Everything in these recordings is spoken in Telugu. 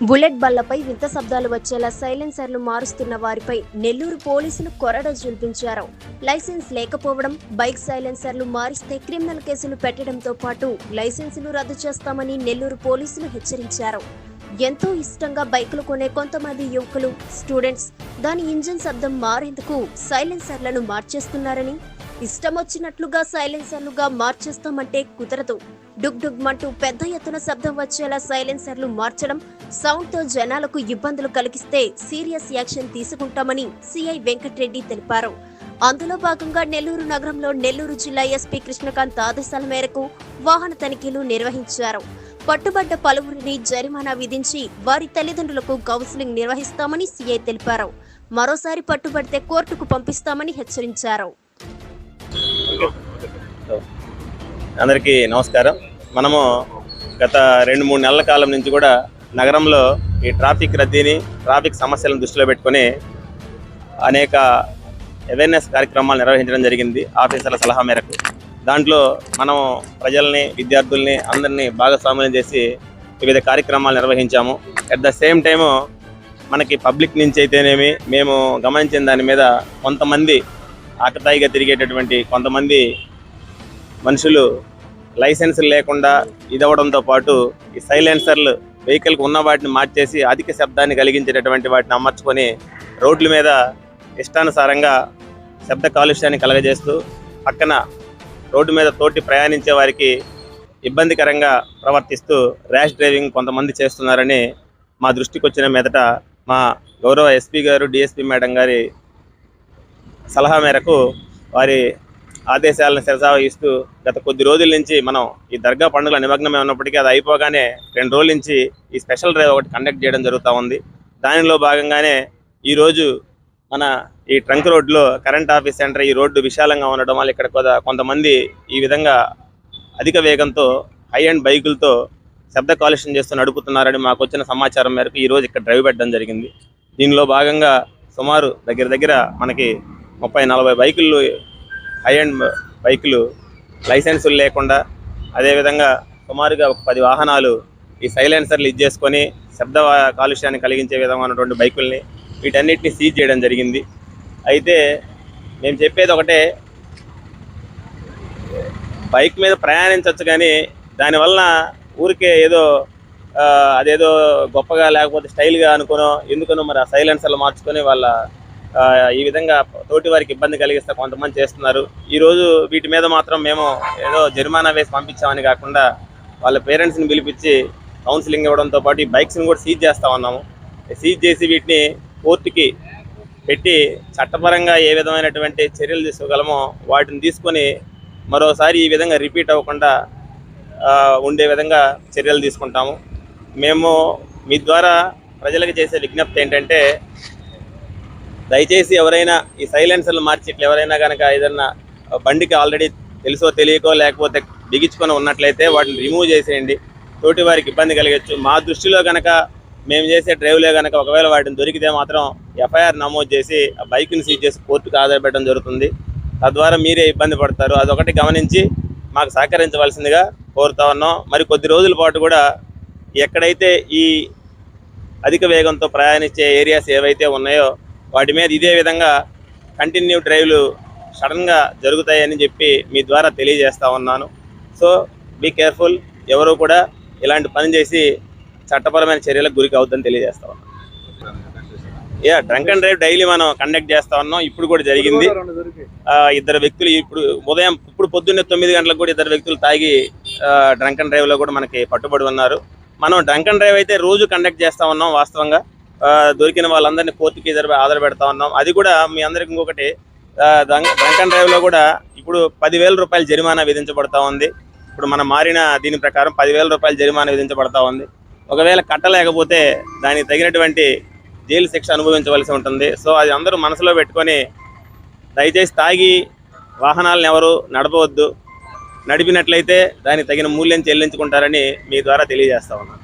బుల్లెట్ బళ్ళపై వింత శబ్దాలు వచ్చేలా సైలెన్సర్లు మారుస్తున్న వారిపై నెల్లూరు పోలీసులు కొరడ జుల్పించారు లైసెన్స్ లేకపోవడం బైక్ సైలెన్సర్లు మారిస్తే క్రిమినల్ కేసులు పెట్టడంతో పాటు లైసెన్సులు రద్దు చేస్తామని నెల్లూరు పోలీసులు హెచ్చరించారు. ఎంతో ఇష్టంగా బైకులు కొనే కొంతమంది యువకులు స్టూడెంట్స్ దాని ఇంజిన్ శబ్దం మారేందుకు సైలెన్సర్లను మార్చేస్తున్నారని ఇష్టం వచ్చినట్లుగా సైలెన్సర్లుగా మార్చేస్తామంటే కుదరదు. డుగ్ డుగ్ మంటూ పెద్ద ఎత్తున శబ్దం వచ్చేలా సైలెన్సర్లు మార్చడం సౌండ్తో జనాలకు ఇబ్బందులు కలిగిస్తే సీరియస్ యాక్షన్ తీసుకుంటామని సిఐ వెంకట్రెడ్డి తెలిపారు. అందులో భాగంగా నెల్లూరు నగరంలో నెల్లూరు జిల్లా ఎస్పీ కృష్ణకాంత్ ఆదేశాల మేరకు వాహన తనిఖీలు నిర్వహించారు. పట్టుబడ్డ పలువురిని జరిమానా విధించి వారి తల్లిదండ్రులకు కౌన్సిలింగ్ నిర్వహిస్తామని సీఐ తెలిపారు. మరోసారి పట్టుబడితే కోర్టుకు పంపిస్తామని హెచ్చరించారు. అందరికీ నమస్కారం. మనము గత రెండు మూడు నెలల కాలం నుంచి కూడా నగరంలో ఈ ట్రాఫిక్ రద్దీని ట్రాఫిక్ సమస్యలను దృష్టిలో పెట్టుకొని అనేక అవేర్నెస్ కార్యక్రమాలు నిర్వహించడం జరిగింది ఆఫీసర్ల సలహా మేరకు. దాంట్లో మనం ప్రజల్ని విద్యార్థుల్ని అందరినీ భాగస్వామ్యం చేసి వివిధ కార్యక్రమాలు నిర్వహించాము. అట్ ద సేమ్ టైము మనకి పబ్లిక్ నుంచి అయితేనేమి మేము గమనించిన దాని మీద కొంతమంది ఆకతాయిగా తిరిగేటటువంటి కొంతమంది మనుషులు లైసెన్సులు లేకుండా ఇదవడంతో పాటు ఈ సైలెన్సర్లు వెహికల్కి ఉన్న వాటిని మార్చేసి అధిక శబ్దాన్ని కలిగించేటటువంటి వాటిని అమర్చుకొని రోడ్ల మీద ఇష్టానుసారంగా శబ్ద కాలుష్యాన్ని కలగజేస్తూ పక్కన రోడ్డు మీద తోటి ప్రయాణించే వారికి ఇబ్బందికరంగా ప్రవర్తిస్తూ ర్యాష్ డ్రైవింగ్ కొంతమంది చేస్తున్నారని మా దృష్టికి వచ్చిన మీదట మా గౌరవ ఎస్పీ గారు డిఎస్పీ మేడం గారి సలహా మేరకు వారి ఆదేశాలను శిరసావహిస్తూ గత కొద్ది రోజుల నుంచి మనం ఈ దర్గా పండుగల నిమగ్నమే ఉన్నప్పటికీ అది అయిపోగానే రెండు రోజుల నుంచి ఈ స్పెషల్ డ్రైవ్ ఒకటి కండక్ట్ చేయడం జరుగుతూ ఉంది. దానిలో భాగంగానే ఈరోజు మన ఈ ట్రంక్ రోడ్లో కరెంట్ ఆఫీస్ సెంటర్ ఈ రోడ్డు విశాలంగా ఉండడం వల్ల ఇక్కడ కొద- కొంతమంది ఈ విధంగా అధిక వేగంతో హై అండ్ బైకులతో శబ్ద కాలుష్యం చేస్తూ నడుపుతున్నారని మాకు వచ్చిన సమాచారం మేరకు ఈ రోజు ఇక్కడ డ్రైవ్ పెట్టడం జరిగింది. దీనిలో భాగంగా సుమారు దగ్గర దగ్గర మనకి ముప్పై నలభై బైకులు హై అండ్ బైకులు లైసెన్సులు లేకుండా అదేవిధంగా సుమారుగా ఒక పది వాహనాలు ఈ సైలెన్సర్లు ఇచ్చేసుకొని శబ్ద కాలుష్యాన్ని కలిగించే విధమైనటువంటి బైకుల్ని వీటన్నిటిని సీజ్ చేయడం జరిగింది. అయితే మేము చెప్పేది ఒకటే బైక్ మీద ప్రయాణించవచ్చు కానీ దానివల్ల ఊరికే ఏదో అదేదో గొప్పగా లేకపోతే స్టైల్గా అనుకునో ఎందుకనో మరి ఆ సైలెన్సర్లు మార్చుకొని వాళ్ళ ఈ విధంగా తోటి వారికి ఇబ్బంది కలిగిస్తే కొంతమంది చేస్తున్నారు. ఈరోజు వీటి మీద మాత్రం మేము ఏదో జరిమానా వేసి పంపించామని కాకుండా వాళ్ళ పేరెంట్స్ని పిలిపించి కౌన్సిలింగ్ ఇవ్వడంతో పాటు ఈ బైక్స్ని కూడా సీజ్ చేస్తా ఉన్నాము. సీజ్ చేసి వీటిని కోర్టుకి పెట్టి చట్టపరంగా ఏ విధమైనటువంటి చర్యలు తీసుకోగలమో వాటిని తీసుకొని మరోసారి ఈ విధంగా రిపీట్ అవ్వకుండా ఉండే విధంగా చర్యలు తీసుకుంటాము. మేము మీ ద్వారా ప్రజలకు చేసే విజ్ఞప్తి ఏంటంటే దయచేసి ఎవరైనా ఈ సైలెన్సర్లు మార్చి ఇట్లా ఎవరైనా కనుక ఏదన్నా బండికి ఆల్రెడీ తెలుసో తెలియకో లేకపోతే బిగించుకొని ఉన్నట్లయితే వాటిని రిమూవ్ చేసేయండి. తోటి వారికి ఇబ్బంది కలిగచ్చు. మా దృష్టిలో కనుక మేము చేసే డ్రైవ్లో కనుక ఒకవేళ వాటిని దొరికితే మాత్రం ఎఫ్ఐఆర్ నమోదు చేసి ఆ బైక్ని సీజ్ చేసి కోర్టుకు ఆధారపెట్టడం జరుగుతుంది. తద్వారా మీరే ఇబ్బంది పడతారు. అదొకటి గమనించి మాకు సహకరించవలసిందిగా కోరుతా ఉన్నాం. మరి కొద్ది రోజుల పాటు కూడా ఎక్కడైతే ఈ అధిక వేగంతో ప్రయాణించే ఏరియాస్ ఏవైతే ఉన్నాయో వాటి మీద ఇదే విధంగా కంటిన్యూ డ్రైవ్లు సడన్గా జరుగుతాయని చెప్పి మీ ద్వారా తెలియజేస్తా ఉన్నాను. సో బీ కేర్ఫుల్ ఎవరు కూడా ఇలాంటి పని చేసి చట్టపరమైన చర్యలకు గురికి అవుతుందని తెలియజేస్తా ఉన్నాను. Yeah drunk and drive daily మనం కండక్ట్ చేస్తా ఉన్నాం. ఇప్పుడు కూడా జరిగింది. ఇద్దరు వ్యక్తులు ఇప్పుడు ఉదయం ఇప్పుడు పొద్దున్నే తొమ్మిది గంటలకు కూడా ఇద్దరు వ్యక్తులు తాగి డ్రంక్ అండ్ డ్రైవ్లో కూడా మనకి పట్టుబడి ఉన్నారు. మనం డ్రంక్ అండ్ డ్రైవ్ అయితే రోజు కండక్ట్ చేస్తా ఉన్నాం వాస్తవంగా. దొరికిన వాళ్ళందరినీ కోర్టుకి ఎదురు ఆధార పెడతా ఉన్నాం. అది కూడా మీ అందరికి ఇంకొకటి డ్రంక్ అండ్ డ్రైవ్ కూడా ఇప్పుడు పదివేల రూపాయల జరిమానా విధించబడతా ఉంది. ఇప్పుడు మనం మారిన దీని ప్రకారం పదివేల రూపాయల జరిమానా విధించబడతా ఉంది. ఒకవేళ కట్టలేకపోతే దానికి తగినటువంటి జైలు శిక్ష అనుభవించవలసి ఉంటుంది. సో అది అందరూ మనసులో పెట్టుకొని దయచేసి తాగి వాహనాలను ఎవరు నడపవద్దు. నడిపినట్లయితే దానికి తగిన మూల్యం చెల్లించుకుంటారని మీ ద్వారా తెలియజేస్తా ఉన్నాను.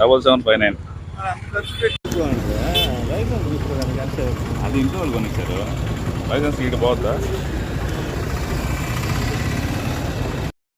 డబల్ సెవెన్ ఫైవ్ నైన్ అది ఇంట్లో వాళ్ళు కొనిచ్చారు. లైసెన్స్ ఇటు పోద్దా?